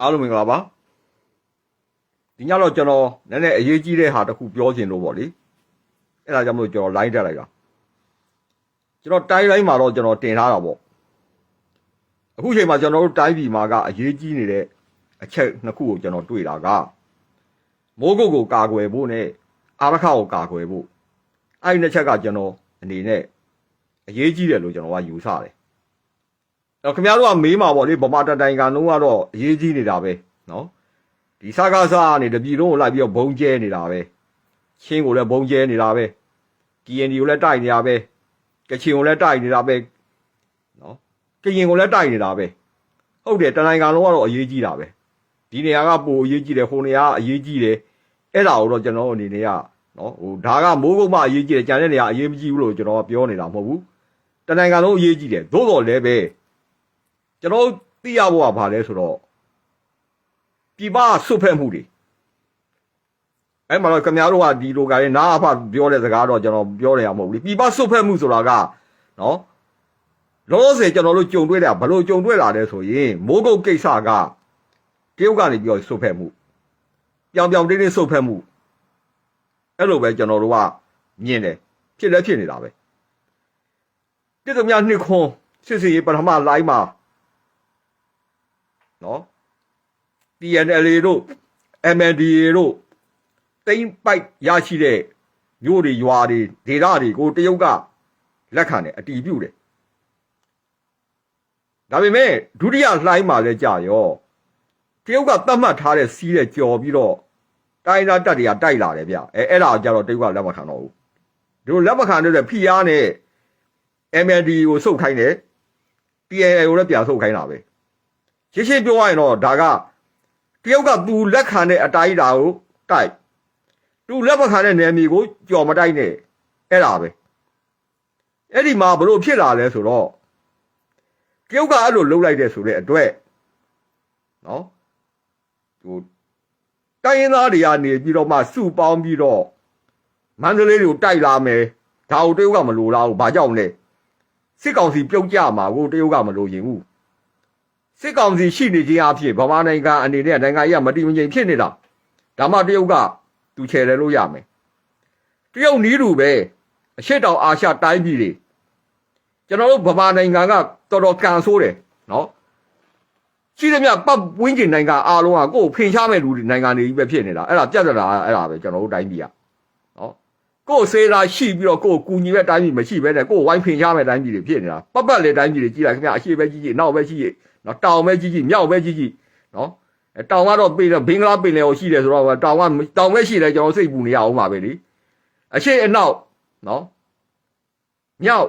အားလုံးမင်္ဂလာပါဒီညတော့ကျွန်တော်နည်းနည်းအရေးကြီးတဲ့ဟာတစ်ခုပြောချင်လို့ပေါ့လေအဲ့ဒါကြောင့်မလို့ကျွန်တော် line တက်လိုက်တာကျွန်တော်တိုင်းတိုင်းမှာတော့ကျွန်တော်တင်ထားတာပေါ့အခုချိန်မှာကျွန်တော်တို့တိုင်းပြည်မှာကအရေးကြီးနေတဲ့အချက်နှစ်ခုကိုကျွန်တော်တွေ့တာကမိုးကုတ်ကိုကာကွယ်ဖို့နဲ့အာရခကိုကာကွယ်ဖို့အဲ့ဒီနှစ်ချက်ကကျွန်တော်အနေနဲ့အရေးကြီးတယ်လို့ကျွန်တော်ကယူဆတယ် တော့ခင်ဗျားတို့ကမေးမှာပေါ့လေဗမာတတိုင်ကန်လုံးကတော့အရေးကြီးနေတာပဲနော်ဒီစကားစားကနေတပြည်လုံးကိုလိုက်ပြီးတော့ဘုံကျဲနေတာပဲချင်းကိုလည်းဘုံကျဲနေတာပဲ KND ကိုလည်းတိုက်နေတာပဲကချင်ကိုလည်းတိုက်နေတာပဲနော်ကရင်ကိုလည်းတိုက်နေတာပဲဟုတ်တယ်တတိုင်ကန်လုံးကတော့အရေးကြီးတာပဲဒီနေရာကပိုအရေးကြီးတယ်ဟိုနေရာကအရေးကြီးတယ်အဲ့ဒါကိုတော့ကျွန်တော်အနေနဲ့ကနော်ဟိုဒါကမိုးကုတ်မှအရေးကြီးတယ်ကြံတဲ့နေရာအရေးမကြီးဘူးလို့ကျွန်တော်ကပြောနေတာမဟုတ်ဘူးတတိုင်ကန်လုံးအရေးကြီးတယ်သို့တော်လည်းပဲ ကျွန်တော်သိရဖို့ကဘာလဲဆိုတော့ပြပဆွတ်ဖက်မှုတွေအဲ့မှာတော့ခင်ဗျားတို့ကဒီလိုကလည်းနားအဖပြောတဲ့စကားတော့ကျွန်တော်ပြောနေရမဟုတ်ဘူးပြပဆွတ်ဖက်မှုဆိုတာကနော်လောလောဆယ်ကျွန်တော်တို့ကြုံတွေ့တာဘယ်လိုကြုံတွေ့လာလဲဆိုရင်မိုးကုတ်ကိစ္စကတရုတ်ကနေပြောဆွတ်ဖက်မှုပြောင်ပြောင်တင်းတင်းဆွတ်ဖက်မှုအဲ့လိုပဲကျွန်တော်တို့ကမြင်တယ်ဖြစ်လည်းဖြစ်နေတာပဲတိတ္တမြနှစ်ခွန်းစစ်စီရေးပထမ line မှာ နော် PNLA တို့ MNDA တို့တိမ့်ပိုက်ရရှိတဲ့မြို့တွေရွာတွေဒေသတွေကိုတရုတ်ကလက်ခံတယ်အတီးပြုတ်တယ်ဒါပေမဲ့ဒုတိယလှိုင်းမှာလည်းကြာရောတရုတ်ကသတ်မှတ်ထားတဲ့စီးတဲ့ကြော်ပြီးတော့တိုင်းသားတက်တွေကတိုက်လာတယ်ဗျအဲအဲ့ဒါကြတော့တရုတ်ကလက်မခံတော့ဘူးတို့လက်မခံတဲ့ဖိအားနဲ့ MND ကိုစုတ်ခိုင်းတယ် PNL ကိုလည်းပြန်စုတ်ခိုင်းတာပဲ ရှင်းရှင်းပြောရရင်တော့ဒါကတရုတ်ကသူလက်ခံတဲ့အတိုင်းအတာကိုတိုက်သူလက်မခံတဲ့နယ်မြေကိုကြော်မတိုက်နဲ့အဲ့ဒါပဲအဲ့ဒီမှာဘလို့ဖြစ်လာလဲဆိုတော့တရုတ်ကအဲ့လိုလှုပ်လိုက်တဲ့ဆိုတဲ့အတွက်နော်ဟိုတိုင်းရင်းသားတွေကနေပြီးတော့မှစုပေါင်းပြီးတော့မန္တလေးတွေကိုတိုက်လာမယ်ဒါကိုတရုတ်ကမလိုလားဘူးဘာကြောင့်လဲစစ်ကောင်စီပြုတ်ကြမှာကိုတရုတ်ကမလိုရင်ဘူး စစ်ကောင်စီရှိနေခြင်းအဖြစ်ဗမာနိုင်ငံအနေနဲ့နိုင်ငံကြီးကမတည်မငြိမ်ဖြစ်နေတာဒါမှတရုတ်ကသူချယ်တယ်လို့ရမယ်တရုတ်နီးတူပဲအရှိတောင်အာရှတိုင်းပြည်တွေကျွန်တော်တို့ဗမာနိုင်ငံကတော်တော်ကန်ဆိုးတယ်နော်ရှိသမျှပတ်ဝင်းကျင်နိုင်ငံအားလုံးကကိုယ်ဖင်ရှားမဲ့လူတွေနိုင်ငံတွေကြီးပဲဖြစ်နေတာအဲ့ဒါပြဿနာအဲ့ဒါပဲကျွန်တော်တို့တိုင်းပြည်ကနော်ကိုယ်စေးလာရှိပြီးတော့ကိုယ်ကူညီမဲ့တိုင်းပြည်မရှိဘဲနဲ့ကိုယ်ဝိုင်းဖင်ရှားမဲ့တိုင်းပြည်တွေဖြစ်နေတာပတ်ပတ်လေတိုင်းပြည်တွေကြီးလိုက်ခင်ဗျအရှိပဲကြီးကြီးနောက်ပဲကြီးကြီး နော်တောင်ပဲကြီးကြီးမြောက်ပဲကြီးကြီးနော်အဲတောင်ကတော့ပြင်ဘင်္ဂလားပင်လယ်ကိုရှိတယ်ဆိုတော့တောင်ကတောင်ပဲရှိတယ်ကျွန်တော်စိတ်ပူနေရအောင်ပါပဲလေအရှိအနောက်နော်မြောက်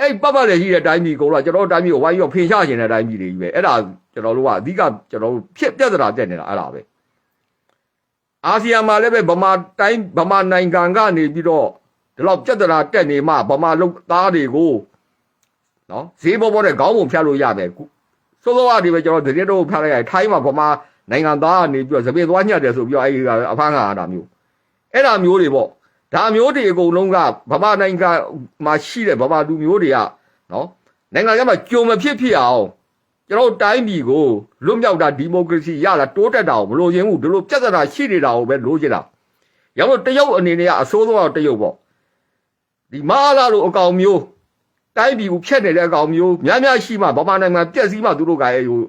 အဲ့ပတ်ပတ်လေရှိတဲ့တိုင်းပြည်ကိုတော့ကျွန်တော်တို့တိုင်းပြည်ကိုဝိုင်းပြီးဖင်ရှားခြင်းတဲ့တိုင်းပြည်တွေကြီးပဲအဲ့ဒါကျွန်တော်တို့ကအဓိကကျွန်တော်တို့ဖြစ်ပြဿနာတက်နေတာအဲ့ဒါပဲအာဆီယံမှာလည်းပဲဗမာတိုင်းဗမာနိုင်ငံကနေပြီးတော့ဒီလောက်ပြဿနာတက်နေမှဗမာလူသားတွေကိုနော်ဈေးပေါ်ပေါ်နဲ့ခေါင်းပုံဖြတ်လို့ရမယ် စောစောကနေပဲကျွန်တော်သတင်းတော့ဖတ်လိုက်ရတယ်ထိုင်းမှာဗမာနိုင်ငံသားကနေပြီးတော့သပင်သွားညှက်တယ်ဆိုပြီးတော့အဲ့ဒီကအဖမ်းခံရတာမျိုးအဲ့ဒါမျိုးတွေပေါ့ဒါမျိုးတွေအကုန်လုံးကဗမာနိုင်ငံမှာရှိတဲ့ဗမာလူမျိုးတွေကနော်နိုင်ငံကမှကြုံမဖြစ်ဖြစ်အောင်ကျွန်တော်တိုင်းပြည်ကိုလွတ်မြောက်တာဒီမိုကရေစီရလာတိုးတက်တာကိုမလို့ရင်ဘူးဒီလိုပြဿနာရှိနေတာကိုပဲလိုချင်တာရမို့တရုတ်အနေနဲ့ကအစိုးဆုံးတော့တရုတ်ပေါ့ဒီမာလာလိုအကောင်မျိုး တိုင်းပြည်ကိုဖျက်နေတဲ့အကောင်မျိုးများများရှိမှဗမာနိုင်ငံပြက်စီးမှသူတို့ကရဲ့ဟို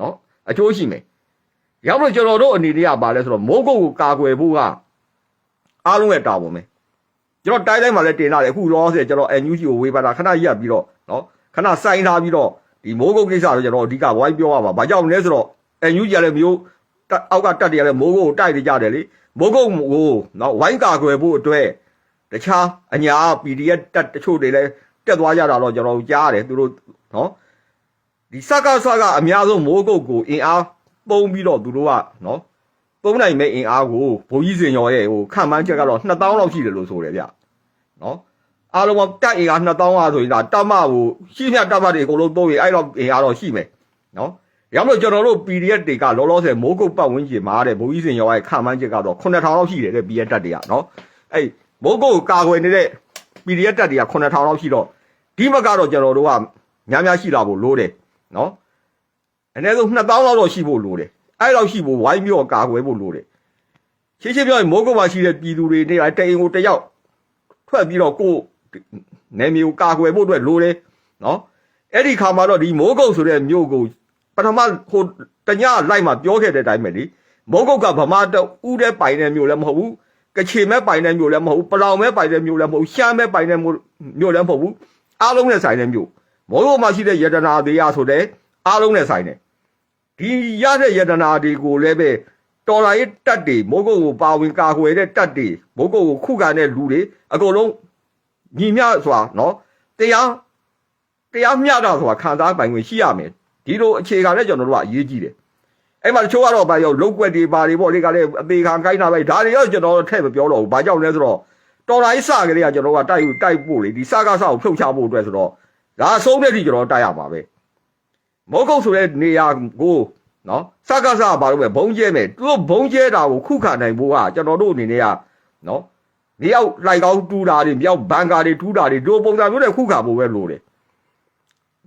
နော်အကျိုးရှိမယ်ရောက်လို့ကျွန်တော်တို့အနေနဲ့ကပါလဲဆိုတော့မိုးကုတ်ကိုကာကွယ်ဖို့ကအားလုံးရဲ့တာဝန်ပဲကျွန်တော်တိုင်းတိုင်းမှာလည်းတင်လာတယ်အခုလောဆယ်ကျွန်တော် NUG ကိုဝေဖန်တာခဏရက်ပြီးတော့နော်ခဏစိုင်းထားပြီးတော့ဒီမိုးကုတ်ကိစ္စတော့ကျွန်တော်အဓိကဝိုင်းပြောရမှာဘာကြောင့်လဲဆိုတော့ NUG ကလည်းမျိုးအောက်ကတက်တယ်လည်းမိုးကုတ်ကိုတိုက်နေကြတယ်လေမိုးကုတ်ကိုနော်ဝိုင်းကာကွယ်ဖို့အတွက်တခြားအညာ PDF တက်တချို့တွေလည်း တက်သွားကြတာတော့ကျွန်တော်ကြားရတယ်သူတို့နော်ဒီစကားစကားအများဆုံးမိုးကုတ်ကိုအင်အားပုံပြီးတော့သူတို့ကနော်ပုံနိုင်မဲ့အင်အားကိုဘိုးကြီးစင်ရော်ရဲ့ဟိုခံမှန်းချက်ကတော့2000လောက်ရှိတယ်လို့ဆိုတယ်ဗျနော်အားလုံးတက်အင်အား2000อ่ะဆိုရင်ဒါတမကိုရှိမြတမတွေအကုန်လုံးသုံးရင်အဲ့တော့အင်အားတော့ရှိမယ်နော်ရမလို့ကျွန်တော်တို့ PDF တွေကလောလောဆယ်မိုးကုတ်ပတ်ဝန်းကျင်မှာတဲ့ဘိုးကြီးစင်ရော်ရဲ့ခံမှန်းချက်ကတော့9000လောက်ရှိတယ်တဲ့ PDF တက်တွေကနော်အဲ့မိုးကုတ်ကာကွယ်နေတဲ့ PDF တက်တွေက9000လောက်ရှိတော့ ဒီဘက်ကတော့ကျွန်တော်တို့ကများများရှိလာဖို့လိုတယ်နော်အနည်းဆုံး2000လောက်တော့ရှိဖို့လိုတယ်အဲ့လောက်ရှိဖို့ဝိုင်းပြီးတော့ကာကွယ်ဖို့လိုတယ်ရှင်းရှင်းပြောရင်မိုးကုတ်မှာရှိတဲ့ပြည်သူတွေနေရာတအိမ်ကိုတယောက်ထွက်ပြီးတော့ကိုယ်နေမျိုးကာကွယ်ဖို့အတွက်လိုတယ်နော်အဲ့ဒီခါမှာတော့ဒီမိုးကုတ်ဆိုတဲ့မြို့ကိုပထမဟိုတညလိုက်မှပြောခဲ့တဲ့အတိုင်းပဲလေမိုးကုတ်ကဗမာတဦးတဲ့ပိုင်တဲ့မြို့လည်းမဟုတ်ဘူးကချင်မဲ့ပိုင်တဲ့မြို့လည်းမဟုတ်ဘူးပလောင်မဲ့ပိုင်တဲ့မြို့လည်းမဟုတ်ဘူးရှမ်းမဲ့ပိုင်တဲ့မြို့လည်းမဟုတ်ဘူး အားလုံးနဲ့ဆိုင်တဲ့မြို့မိုးကုတ်မှာရှိတဲ့ယတနာသေးရဆိုတဲ့အားလုံးနဲ့ဆိုင်တယ်ဒီရတဲ့ယတနာတွေကိုလည်းပဲတော်လာရေးတက်တွေမိုးကုတ်ကိုပါဝင်ကာကွယ်တဲ့တက်တွေမိုးကုတ်ကိုခုခံတဲ့လူတွေအကုန်လုံးညီမျှစွာနော်တရားတရားမျှတာဆိုတာခံစားပိုင်ခွင့်ရှိရမယ်ဒီလိုအခြေခံနဲ့ကျွန်တော်တို့ကအရေးကြီးတယ်အဲ့မှာတချို့ကတော့ဗာရောလုတ်ွက်တွေပါတွေပေါ့လေကလည်းအသေးခံခိုင်းတာပဲဒါတွေရောကျွန်တော်ထည့်မပြောတော့ဘူးဘာကြောင့်လဲဆိုတော့ တော်လာရေးစကလေးကကျွန်တော်ကတိုက်တိုက်ဖို့လေဒီစကားစကိုဖြုတ်ချဖို့အတွက်ဆိုတော့ဒါအဆုံးတဲ့ထိကျွန်တော်တိုက်ရမှာပဲမောကုတ်ဆိုတဲ့နေရာကိုနော်စကားစဘာလို့ပဲဘုံကျဲမယ်သူတို့ဘုံကျဲတာကိုခုခံနိုင်ဖို့ကကျွန်တော်တို့အနေနဲ့ကနော်မြေရောက်လိုက်ကောင်းတူးတာတွေမြောက်ဘန်ကာတွေတူးတာတွေဒီပုံစံမျိုးနဲ့ခုခံဖို့ပဲလိုတယ်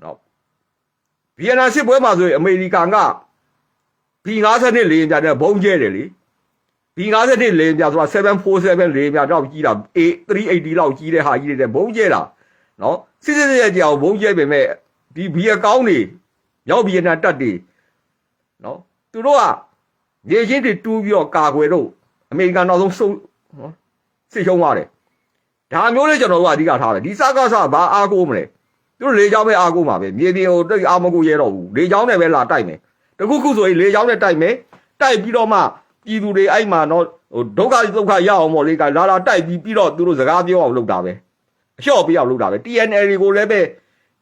နော်ဗီယက်နမ်စစ်ပွဲမှာဆိုရင်အမေရိကန်က B52 လေယာဉ်ပြတဲ့ဘုံကျဲတယ်လေ B52 လေယာဉ်ပြဆိုတာ747လေယာဉ်ပြတော့ကြီးတာ A380 လောက်ကြီးတဲ့ဟာကြီးတဲ့ဘုံကျဲတာနော်စစ်စစ်ရဲ့ကြောင်ဘုံကျဲပေမဲ့ဒီဘီအကောင်းတွေမြောက်ဗီယက်နမ်တပ်တွေနော်သူတို့ကနေချင်းတွေတူးပြီးတော့ကာကွယ်တော့အမေရိကန်နောက်ဆုံးစုနော်စစ်ရှုံးသွားတယ်ဒါမျိုးလေးကျွန်တော်တို့ကအဓိကထားတယ်ဒီစကားစဘာအားကိုးမလဲသူတို့လေကြောင်းပဲအားကိုးမှာပဲမြေပြင်ကိုတိတ်အားမကိုရဲတော့ဘူးလေကြောင်းနဲ့ပဲလာတိုက်မယ်တခုခုဆိုရင်လေကြောင်းနဲ့တိုက်မယ်တိုက်ပြီးတော့မှ ပြည်သူတွေအဲ့မှာတော့ဟိုဒုက္ခဒုက္ခရအောင်ပေါ့လေကလာလာတိုက်ပြီးပြီးတော့သူတို့စကားပြောအောင်လုပ်တာပဲအလျှော့ပြအောင်လုပ်တာပဲ TNL တွေကိုလည်းပဲ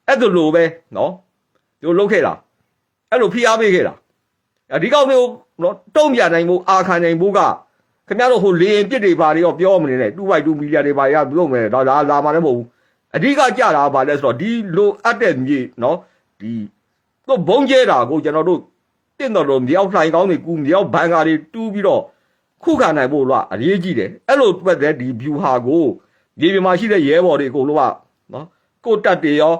အဲ့ဒါလိုပဲနော်သူလုပ်ခဲ့တာအဲ့လိုဖိအားပေးခဲ့တာအဒီကောက်မျိုးနော်တုံ့ပြန်နိုင်ဖို့အာခံနိုင်ဖို့ကခင်ဗျားတို့ဟိုလေရင်ပြစ်တွေပါတွေတော့ပြောမနေနဲ့2 by 2မီလီယံတွေပါရပြုတ်မယ်ဒါလာလာမှလည်းမဟုတ်ဘူးအဓိကကြတာကဘာလဲဆိုတော့ဒီလိုအပ်တဲ့မြေနော်ဒီတော့ဘုံကျဲတာကိုကျွန်တော်တို့ တင့်တော်လို့မြောက်လှိုင်ကောင်းတွေကူမြောက်ဘန်ကာတွေတူးပြီးတော့ခုခံနိုင်ဖို့လို့အရေးကြီးတယ်အဲ့လိုပတ်တဲ့ဒီ view ဟာကိုမြေပြင်မှာရှိတဲ့ရဲဘော်တွေအကုန်လုံးကနော်ကိုတက်တွေရော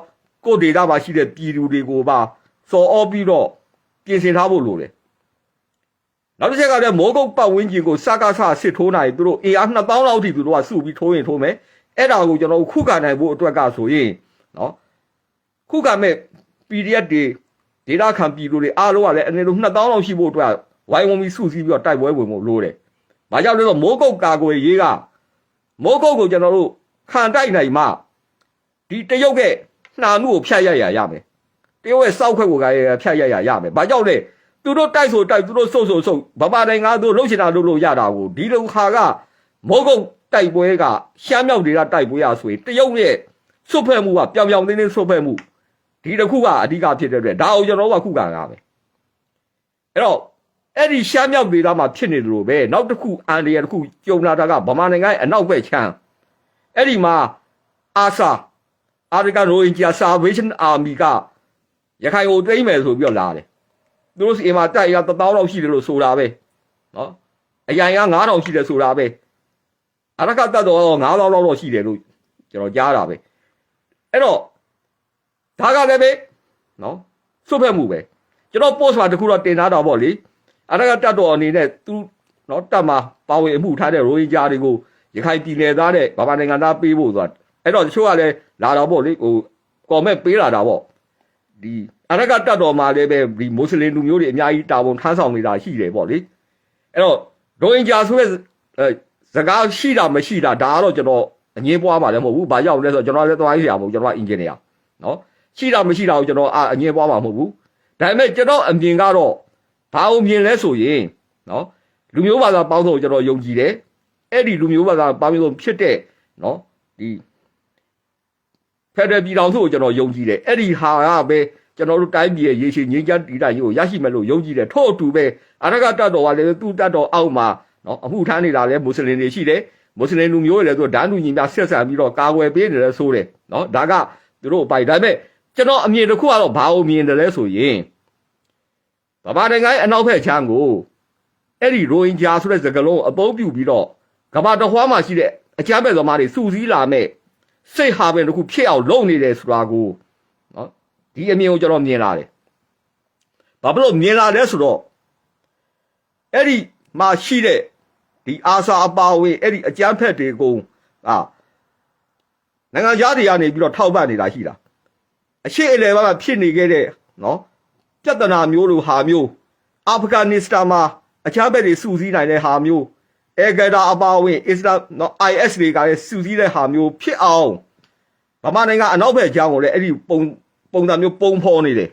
ကိုဒေတာမှာရှိတဲ့ပြည်သူတွေကိုပါစော်ဩပြီးတော့ပြင်ဆင်ထားဖို့လိုတယ်နောက်တစ်ချက်ကလည်းမိုးကုတ်ပတ်ဝန်းကျင်ကိုစကားဆစစ်ထိုးနိုင်သူတို့ AR 2000လောက်ထိသူတို့ကစုပြီးထိုးရင်ထိုးမယ်အဲ့ဒါကိုကျွန်တော်ခုခံနိုင်ဖို့အတွက်ကဆိုရင်နော်ခုခံမဲ့ PDF တွေ ဒေတာခံပြည်သူတွေအားလုံးကလည်းအနေနဲ့2000လောက်ရှိဖို့အတွက်ဝိုင်းဝန်းပြီးစုစည်းပြီးတော့တိုက်ပွဲဝင်ဖို့လိုတယ်။ဘာကြောင့်လဲဆိုတော့မိုးကုတ်ကာကွယ်ရေးကမိုးကုတ်ကိုကျွန်တော်တို့ခံတိုက်နိုင်မှဒီတရုတ်ရဲ့နှာမှုကိုဖျက်ရရရမယ်။တရုတ်ရဲ့စောက်ခွက်ကိုကဖျက်ရရရမယ်။ဘာကြောင့်လဲသူတို့တိုက်ဆိုတိုက်သူတို့ဆုတ်ဆုတ်ဆုတ်ဗမာနိုင်ငံသူလှုပ်ချင်တာလှုပ်လို့ရတာကိုဒီလိုခါကမိုးကုတ်တိုက်ပွဲကရှမ်းမြောက်တွေကတိုက်ပွဲရဆိုရင်တရုတ်ရဲ့စွတ်ဖက်မှုကပြောင်ပြောင်တင်းတင်းစွတ်ဖက်မှု ဒီတစ်ခုကအဓိကဖြစ်တဲ့အတွက်ဒါအောင်ကျွန်တော်တို့ကခုခံရမယ်အဲ့တော့အဲ့ဒီရှမ်းမြောက်ဒေသမှာဖြစ်နေတယ်လို့ပဲနောက်တစ်ခုအန်ဒီရတစ်ခုကြုံလာတာကဗမာနိုင်ငံရဲ့အနောက်ဘက်ခြမ်းအဲ့ဒီမှာအာဆာအာဖရိကန်ရိုဟင်ဂျာဆာဗေးရှင်းအာမီကရခိုင်ကိုတိမ့်မယ်ဆိုပြီးတော့လာတယ်သူတို့စီမှာတိုက်ရ1000လောက်ရှိတယ်လို့ဆိုတာပဲနော်အရန်က9000ရှိတယ်ဆိုတာပဲအရကတတ်တော့9000လောက်တော့ရှိတယ်လို့ကျွန်တော်ကြားတာပဲအဲ့တော့ ဒါကလည်းပဲနော်စွတ်ဖက်မှုပဲကျွန်တော် post မှာတခုတော့တင်ထားတာပေါ့လေအရကတတ်တော်အနေနဲ့သူနော်တက်မှာပါဝင်အမှုထားတဲ့ရိုဟင်ဂျာတွေကိုရခိုင်ပြည်နယ်သားတဲ့ဗမာနိုင်ငံသားပေးဖို့ဆိုတာအဲ့တော့တချို့ကလည်းလာတော့ပေါ့လေဟိုကော်မန့်ပေးလာတာပေါ့ဒီအရကတတ်တော်မှာလည်းပဲဒီမွတ်စလင်လူမျိုးတွေအများကြီးတာဝန်ထမ်းဆောင်နေတာရှိတယ်ပေါ့လေအဲ့တော့ရိုဟင်ဂျာဆိုတဲ့အဲစကားရှိတာမရှိတာဒါကတော့ကျွန်တော်အငင်းပွားမှာလည်းမဟုတ်ဘူး။ဘာကြောင့်လဲဆိုတော့ကျွန်တော်လည်းသွားရရမဟုတ်ကျွန်တော်ကအင်ဂျင်နီယာနော်။ ရှိတာမရှိတာကိုကျွန်တော်အငင်းပွားမှာမဟုတ်ဘူး။ဒါပေမဲ့ကျွန်တော်အမြင်ကတော့ဘာအောင်မြင်လဲဆိုရင်နော်လူမျိုးဘာသာပေါင်းစုံကျွန်တော်ယုံကြည်တယ်။အဲ့ဒီလူမျိုးဘာသာပေါင်းစုံဖြစ်တဲ့နော်ဒီဖက်ဒရယ်ပြည်တော်စုကိုကျွန်တော်ယုံကြည်တယ်။အဲ့ဒီဟာကပဲကျွန်တော်တို့တိုင်းပြည်ရဲ့ရေရှည်ငြိမ်းချမ်းတည်တာကြီးကိုရရှိမယ်လို့ယုံကြည်တယ်။ထို့အတူပဲအရကတတ်တော်ကလည်းသူ့တတ်တော်အောက်မှာနော်အမှုထမ်းနေတာလည်းမွတ်စလင်တွေရှိတယ်မွတ်စလင်လူမျိုးတွေလည်းသူဓာတ်လူညီများဆက်ဆံပြီးတော့ကာကွယ်ပေးနေတယ်ဆိုတယ်နော်ဒါကသူတို့အပိုင်ဒါပေမဲ့ ကျွန်တော်အမြင်တစ်ခုကတော့ဘာလို့မြင်တယ်လဲဆိုရင်ဗမာနိုင်ငံရဲ့အနောက်ဘက်ခြမ်းကိုအဲ့ဒီရိုဟင်ဂျာဆိုတဲ့စကားလုံးအသုံးပြုပြီးတော့ကမ္ဘာတစ်ဝှမ်းမှာရှိတဲ့အကြမ်းဖက်သမားတွေစုစည်းလာမဲ့စိတ်ဟာပင်တစ်ခုဖြစ်အောင်လုပ်နေတယ်ဆိုတာကိုနော်ဒီအမြင်ကိုကျွန်တော်မြင်လာတယ်ဗဘာဖြစ်လို့မြင်လာလဲဆိုတော့အဲ့ဒီမှာရှိတဲ့ဒီအာစာအပါအဝင်အဲ့ဒီအကြမ်းဖက်တွေကိုအာနိုင်ငံသားတွေကနေပြီးတော့ထောက်ပံ့နေတာရှိတာ အရှိအလေဘာမှဖြစ်နေခဲ့တဲ့နော်ပြဿနာမျိုးလိုဟာမျိုးအာဖဂန်နစ္စတန်မှာအကြမ်းဖက်တွေစုစည်းနိုင်တဲ့ဟာမျိုးအဲဂဒါအပါအဝင်အစ္စလာမ်နော် IS တွေကလည်းစုစည်းတဲ့ဟာမျိုးဖြစ်အောင်ဗမာနိုင်ငံအနောက်ဘက်ကျောင်းကိုလည်းအဲ့ဒီပုံပုံစံမျိုးပုံဖော်နေတယ်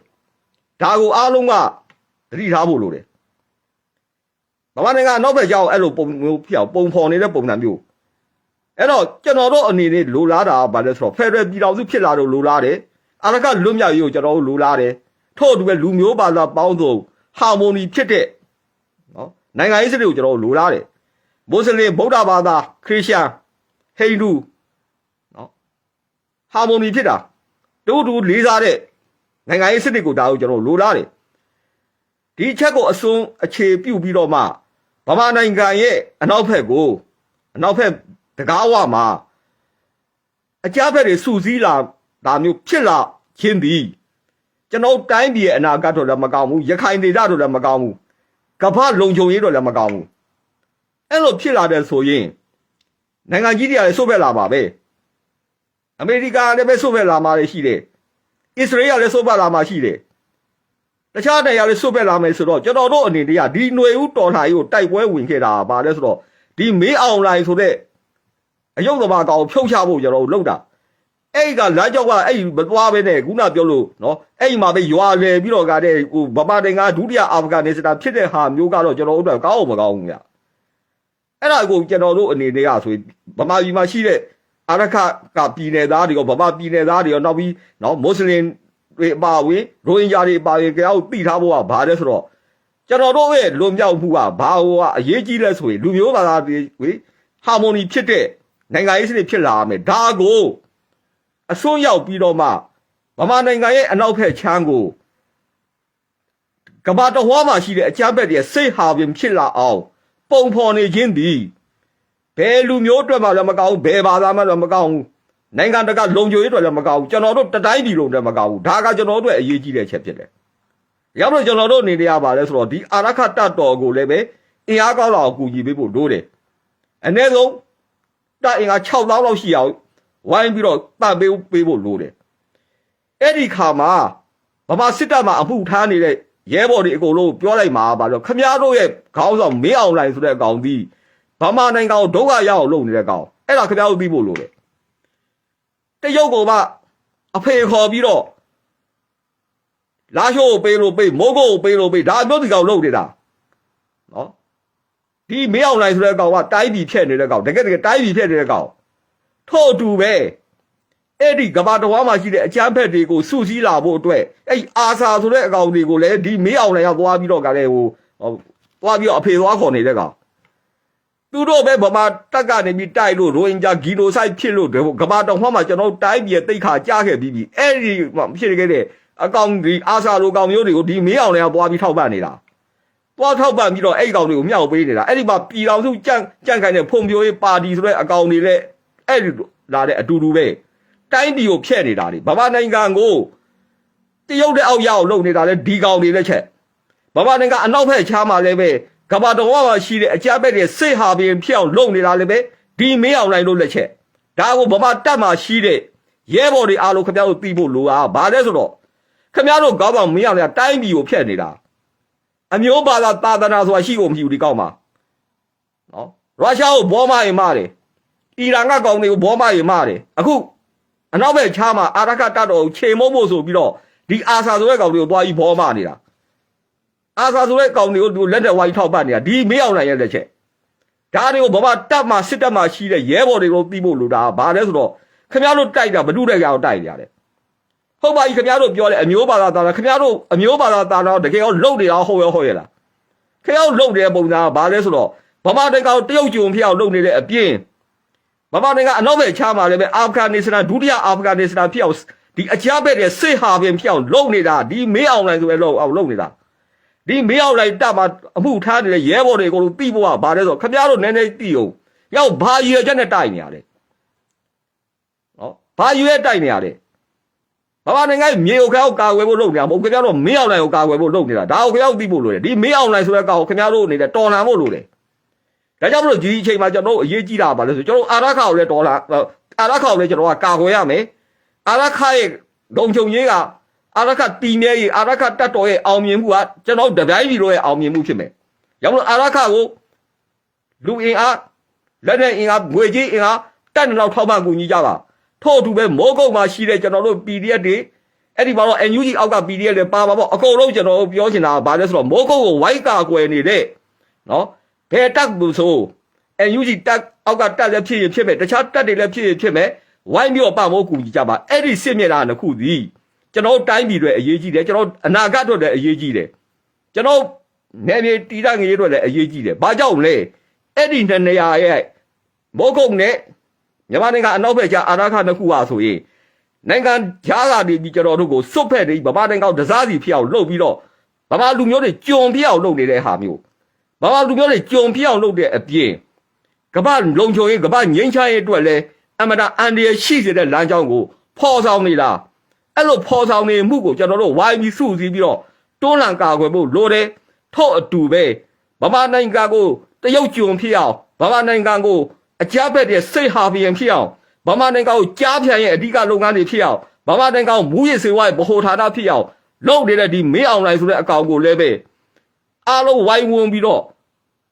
ဒါကိုအားလုံးကသတိထားဖို့လိုတယ်ဗမာနိုင်ငံအနောက်ဘက်ကျောင်းအဲ့လိုပုံမျိုးဖြစ်အောင်ပုံဖော်နေတဲ့ပုံစံမျိုးအဲ့တော့ကျွန်တော်တို့အနေနဲ့လိုလားတာကဘာလဲဆိုတော့ဖက်ဒရယ်ပြည်တော်စုဖြစ်လာတော့လိုလားတယ် အရကလွတ်မြောက်ရေးကိုကျွန်တော်တို့လိုလားတယ်ထို့အတူပဲလူမျိုးဘာသာပေါင်းစုံဟာမိုနီဖြစ်တဲ့နော်နိုင်ငံရေးစနစ်ကိုကျွန်တော်တို့လိုလားတယ်မွတ်စလင်ဗုဒ္ဓဘာသာခရစ်ယာန်ဟိန္ဒူနော်ဟာမိုနီဖြစ်တာတူတူလေးစားတဲ့နိုင်ငံရေးစနစ်ကိုဒါကိုကျွန်တော်တို့လိုလားတယ်ဒီအချက်ကိုအစွန်းအခြေပြုပြီးတော့မှဗမာနိုင်ငံရဲ့အနောက်ဘက်ကိုအနောက်ဘက်တကားဝမှာအကြမ်းဖက်တွေစုစည်းလာ ဒါမျိုးဖြစ်လာခြင်းသည်ကျွန်တော်တိုင်းပြည်ရဲ့အနာဂတ်တော့လည်းမကောင်းဘူးရခိုင်ဒေသတော့လည်းမကောင်းဘူးကမ္ဘာလုံခြုံရေးတော့လည်းမကောင်းဘူးအဲ့လိုဖြစ်လာတဲ့ဆိုရင်နိုင်ငံကြီးတွေကလည်းစုပ်ဖက်လာပါပဲအမေရိကန်ကလည်းပဲစုပ်ဖက်လာမှာရှိတယ်အစ္စရေးကလည်းစုပ်ဖက်လာမှာရှိတယ်တခြားနိုင်ငံလည်းစုပ်ဖက်လာမယ်ဆိုတော့ကျွန်တော်တို့အနေနဲ့ကဒီຫນွေဦးတော်လှန်ရေးကိုတိုက်ပွဲဝင်ခဲ့တာပါလဲဆိုတော့ဒီမေးအောင်လိုင်းဆိုတဲ့အယုတ်သမားကောင်ဖြုတ်ချဖို့ကျွန်တော်တို့လုပ်တာ အဲ့ဒီကလမ်းကြောက်ကအဲ့ဒီမသွားပဲနဲ့ခုနပြောလို့နော်အဲ့ဒီမှာပဲရွာလေပြီးတော့ကတဲ့ဟိုဗမာတင်ကဒုတိယအာဖဂန်နစ္စတန်ဖြစ်တဲ့ဟာမျိုးကတော့ကျွန်တော်တို့ကောင်းအောင်မကောင်းဘူးဗျအဲ့ဒါကိုကျွန်တော်တို့အနေနဲ့ကဆိုရင်ဗမာပြည်မှာရှိတဲ့အာရခကပြည်နယ်သားတွေရောဗမာပြည်နယ်သားတွေရောနောက်ပြီးနော်မွတ်စလင်တွေအပါဝင်ရိုဟင်ဂျာတွေအပါဝင်ကြောက်တိထားဖို့ကဘာလဲဆိုတော့ကျွန်တော်တို့ရဲ့လွန်မြောက်မှုကဘာဟိုကအရေးကြီးလဲဆိုရင်လူမျိုးဘာသာတွေဝေဟာမိုနီဖြစ်တဲ့နိုင်ငံရေးစနစ်ဖြစ်လာမယ်ဒါကို အစွန်းရောက်ပြီးတော့မှဗမာနိုင်ငံရဲ့အနောက်ဘက်ချမ်းကိုကမ္ဘာတော်ဟွားမှာရှိတဲ့အကြမ်းဖက်တွေစိတ်ဟာပင်ဖြစ်လာအောင် ပုံဖော်နေခြင်းသည်ဘယ်လူမျိုးအတွက်မှလည်းမကောင်းဘူးဘယ်ဘာသာမှလည်းမကောင်းဘူးနိုင်ငံတကာလုံခြုံရေးအတွက်လည်းမကောင်းဘူးကျွန်တော်တို့တတိုင်းပြည်လုံးလည်းမကောင်းဘူးဒါကကျွန်တော်တို့အရေးကြီးတဲ့ချက်ဖြစ်တယ်ရောက်တော့ကျွန်တော်တို့အနေနဲ့ရပါလဲဆိုတော့ဒီအာရခတတော်ကိုလည်းပဲအင်အားကောင်းလာအောင်ကူညီပေးဖို့လိုတယ်အ ਨੇ ဆုံးတပ်အင်အား6000လောက်ရှိအောင် ဝိုင်းပြီးတော့တတ်ပေးပေးဖို့လိုတယ်အဲ့ဒီခါမှာဗမာစစ်တပ်မှာအမှုထားနေတဲ့ရဲဘော်တွေအကုန်လုံးပြောလိုက်မှာပါတော့ခမည်းတော်ရဲ့ခေါင်းဆောင်မင်းအောင်လိုင်ဆိုတဲ့အကောင်ဒီဗမာနိုင်ငံကိုဒုက္ခရအောင်လုပ်နေတဲ့ကောင်အဲ့ဒါခမည်းတော်သိဖို့လိုတယ်တရုတ်ကမှအဖေခေါ်ပြီးတော့လာရှိုးကိုပေးလို့ပေးမိုးကုတ်ကိုပေးလို့ပေးဒါမျိုးဒီကောင်လုပ်နေတာနော်ဒီမင်းအောင်လိုင်ဆိုတဲ့ကောင်ကတိုင်းပြည်ဖြက်နေတဲ့ကောင်တကယ်တကယ်တိုင်းပြည်ဖြက်နေတဲ့ကောင် ထို့အတူပဲအဲ့ဒီကဘာတော်ဝါမှာရှိတဲ့အချမ်းဖက်တွေကိုစုစည်းလာဖို့အတွက်အဲ့ဒီအာစာဆိုတဲ့အကောင်တွေကိုလည်းဒီမေးအောင်လည်းရောက်သွားပြီးတော့ကလည်းဟိုဟိုသွားပြီးတော့အဖေသွားခေါ်နေတဲ့ကောင်သူတို့ပဲဗမာတက်ကနေပြီးတိုက်လို့ရိုဟင်ဂျာဂီနိုဆိုက်ဖြစ်လို့ကဘာတော်ဝါမှာကျွန်တော်တိုင်းပြည်တိတ်ခါကြားခဲ့ပြီးပြီအဲ့ဒီဖြစ်ခဲ့တဲ့အကောင်ဒီအာစာလိုကောင်မျိုးတွေကိုဒီမေးအောင်လည်းသွားပြီးထောက်ပံ့နေတာသွားထောက်ပံ့ပြီးတော့အဲ့ဒီကောင်တွေကိုမြောက်ပေးနေတာအဲ့ဒီမှာပြည်တော်စုကြန့်ကြန့်ခိုင်တဲ့ဖွံ့ဖြိုးရေးပါတီဆိုတဲ့အကောင်တွေလည်း အဲ့ဒီလာတဲ့အတူတူပဲတိုင်းပြည်ကိုဖျက်နေတာလေဗမာနိုင်ငံကိုတရုတ်တဲ့အောက်ရအောင်လုပ်နေတာလေဒီကောင်တွေလက်ချက်ဗမာနိုင်ငံအနောက်ဘက်ချားမှာလည်းပဲကဘာတော်မှာရှိတဲ့အကြမ်းဖက်တွေစိတ်ဟာပင်ဖျက်အောင်လုပ်နေတာလည်းပဲဒီမင်းအောင်နိုင်လို့လက်ချက်ဒါကိုဗမာတပ်မှာရှိတဲ့ရဲဘော်တွေအားလုံးခင်ဗျားတို့သိဖို့လိုတာဘာလဲဆိုတော့ခင်ဗျားတို့ကောင်းပါမင်းအောင်လည်းတိုင်းပြည်ကိုဖျက်နေတာအမျိုးဘာသာသာသနာဆိုတာရှိဖို့မရှိဘူးဒီကောက်မှာနော်ရုရှားကိုဘောမရင်မာတယ် အီရန်ကကောင်တွေကိုဘောမရင်မာတယ်အခုအနောက်ဘက်ချားမှာအာရခတတ်တော်ကိုခြေမုံဖို့ဆိုပြီးတော့ဒီအာဆာဆိုတဲ့ကောင်တွေကိုသွားပြီးဘောမနေတာအာဆာဆိုတဲ့ကောင်တွေကိုသူလက်တဲ့ဝိုင်းထောက်ပတ်နေတာဒီမေးအောင်နိုင်ရဲ့လက်ချက်ဒါတွေကိုဗမာတပ်မှာစစ်တပ်မှာရှိတဲ့ရဲဘော်တွေကိုပြီးဖို့လိုတာဘာလဲဆိုတော့ခင်ဗျားတို့တိုက်တာဘဒုတဲ့ကောင်တိုက်နေရတယ်ဟုတ်ပါပြီခင်ဗျားတို့ပြောတယ်အမျိုးဘာသာသားခင်ဗျားတို့အမျိုးဘာသာသားတော့တကယ်ရောလုံနေတာဟုတ်ရောဟုတ်ရဲ့လားခင်ဗျားတို့လုံနေတဲ့ပုံစံကဘာလဲဆိုတော့ဗမာတကောင်တရုတ်ကျုံဖျောက်လုံနေတဲ့အပြင် ဗမာနိုင်ငံအနောက်ဘက်ချားမှာလည်းပဲအာဖဂန်နစ္စတန်ဒုတိယအာဖဂန်နစ္စတန်ဖြစ်အောင်ဒီအကြမ်းဖက်တဲ့စစ်ဟာပင်ဖြစ်အောင်လုပ်နေတာဒီမေးအောင်လိုက်ဆိုပဲလုပ်အောင်လုပ်နေတာဒီမေးအောင်လိုက်တပ်မှာအမှုထားနေတဲ့ရဲဘော်တွေကိုလို့ပြီးဖို့ကဘာလဲဆိုတော့ခမရတို့နည်းနည်းတီးအောင်ရောက်ဘာရွယ်ချက်နဲ့တိုက်နေရတယ်နော်ဘာရွယ်တိုက်နေရတယ်ဗမာနိုင်ငံရဲ့မြေကိုခင်ဗျားတို့ကာကွယ်ဖို့လုပ်နေတာမဟုတ်ခင်ဗျားတို့မင်းအောင်နိုင်ကိုကာကွယ်ဖို့လုပ်နေတာဒါကိုခင်ဗျားတို့သိဖို့လိုတယ်ဒီမင်းအောင်နိုင်ဆိုတဲ့ကောင်ကိုခင်ဗျားတို့အနေနဲ့တော်လှန်ဖို့လိုတယ် ဒါကြောင့်မလို့ဒီအချိန်မှာကျွန်တော်တို့အရေးကြီးတာပါလဲဆိုကျွန်တော်တို့အာရခါကိုလည်းတော်လှန်အာရခါကိုလည်းကျွန်တော်ကကာကွယ်ရမယ်အာရခါရဲ့ဂုံချုံကြီးကအာရခတီမြဲကြီးအာရခတက်တော်ရဲ့အောင်မြင်မှုကကျွန်တော်တို့တပိုင်းပြည်တို့ရဲ့အောင်မြင်မှုဖြစ်မယ်။ရောက်လို့အာရခကိုလူအင်အားလက်နဲ့အင်အားငွေကြီးအင်အားတက်နေတော့ထောက်ပံ့ကူညီကြပါ။ထို့အတူပဲမိုးကုတ်မှာရှိတဲ့ကျွန်တော်တို့ PDF တွေအဲ့ဒီမှာတော့ NUG အောက်က PDF တွေပါပါပေါ့အကုန်လုံးကျွန်တော်တို့ပြောချင်တာကဘာလဲဆိုတော့မိုးကုတ်ကိုဝိုက်ကာကွယ်နေတဲ့နော် ဘယ်တက်ဘူးဆို NUG တက်အောက်ကတက်လည်းဖြစ်ရင်ဖြစ်မယ်တခြားတက်တွေလည်းဖြစ်ရင်ဖြစ်မယ်ဝိုင်းပြီးတော့ပတ်မိုးကူညီကြပါအဲ့ဒီစစ်မြေတာတစ်ခုသည်ကျွန်တော်တို့တိုင်းပြည်တွေအရေးကြီးတယ်ကျွန်တော်တို့အနာဂတ်အတွက်လည်းအရေးကြီးတယ်ကျွန်တော်နယ်မြေတည်တံ့ငရေအတွက်လည်းအရေးကြီးတယ်ဘာကြောင့်လဲအဲ့ဒီနှစ်နေရာရဲ့မိုးကုတ်နဲ့မြန်မာနိုင်ငံအနောက်ဘက်ကျအာရခနှစ်ခုဟာဆိုရင်နိုင်ငံဂျားကနေပြီးကျွန်တော်တို့ကိုစွတ်ဖက်နေဗမာနိုင်ငံကိုဒစားစီဖြစ်အောင်လုပ်ပြီးတော့ဗမာလူမျိုးတွေကြုံဖြစ်အောင်လုပ်နေတဲ့ဟာမျိုး ဗမာလူမျိုးတွေကြုံဖြစ်အောင်လုပ်တဲ့အပြင်ကမ္ဘာလုံခြုံရေးကမ္ဘာငြိမ်းချမ်းရေးအတွက်လည်းအမတန်အန္တရာယ်ရှိစေတဲ့လမ်းကြောင်းကိုဖော်ဆောင်နေတာအဲ့လိုဖော်ဆောင်နေမှုကိုကျွန်တော်တို့ဝိုင်းပြီးစုစည်းပြီးတော့တွန်းလှန်ကာကွယ်ဖို့လိုတယ်ထို့အတူပဲဗမာနိုင်ငံကိုတရုတ်ကြုံဖြစ်အောင်ဗမာနိုင်ငံကိုအကြမ်းဖက်တဲ့စိတ်ဟာပီယံဖြစ်အောင်ဗမာနိုင်ငံကိုကြားဖြန်ရဲ့အဓိကလုပ်ငန်းတွေဖြစ်အောင်ဗမာနိုင်ငံကိုမူရစ်စေဝါရဲ့ဗဟိုဌာနဖြစ်အောင်လုပ်နေတဲ့ဒီမင်းအောင်လိုင်ဆိုတဲ့အကောင်ကိုလည်းပဲ အားလုံးဝိုင်းဝန်းပြီးတော့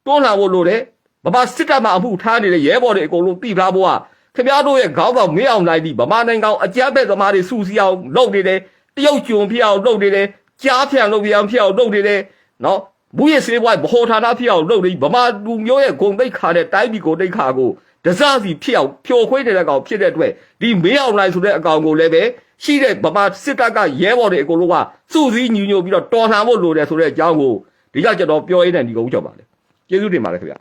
တွန်းလှန်ဖို့လိုတယ်ဗမာစစ်တပ်မှအမှုထားနေတဲ့ရဲဘော်တွေအကုန်လုံးတိထားဖို့ကခင်ဗျားတို့ရဲ့ခေါင်းဆောင်မင်းအောင်လိုက်ပြီးဗမာနိုင်ငံအကြမ်းဖက်သမားတွေစူစီအောင်လုပ်နေတယ်တရုတ်ကြုံဖြစ်အောင်လုပ်နေတယ်ကြားဖြန်လုပ်ပြအောင်ဖြစ်အောင်လုပ်နေတယ်နော်ဘူးရစေးဘွားဗဟိုဌာနဖြစ်အောင်လုပ်နေဗမာလူမျိုးရဲ့ဂုံတိတ်ခါတဲ့တိုင်းပြည်ကိုတိတ်ခါကိုဒစစီဖြစ်အောင်ဖြိုခွင်းနေတဲ့ကောင်ဖြစ်တဲ့အတွက်ဒီမင်းအောင်လိုက်ဆိုတဲ့အကောင်ကိုလည်းပဲရှိတဲ့ဗမာစစ်တပ်ကရဲဘော်တွေအကုန်လုံးကစုစည်းညီညွတ်ပြီးတော့တော်လှန်ဖို့လိုတယ်ဆိုတဲ့အကြောင်းကို ဒီကကျွန်တော်ပြောရင်းနဲ့ဒီကုန်းကြောက်ပါလေကျေးဇူးတင်ပါတယ်ခင်ဗျာ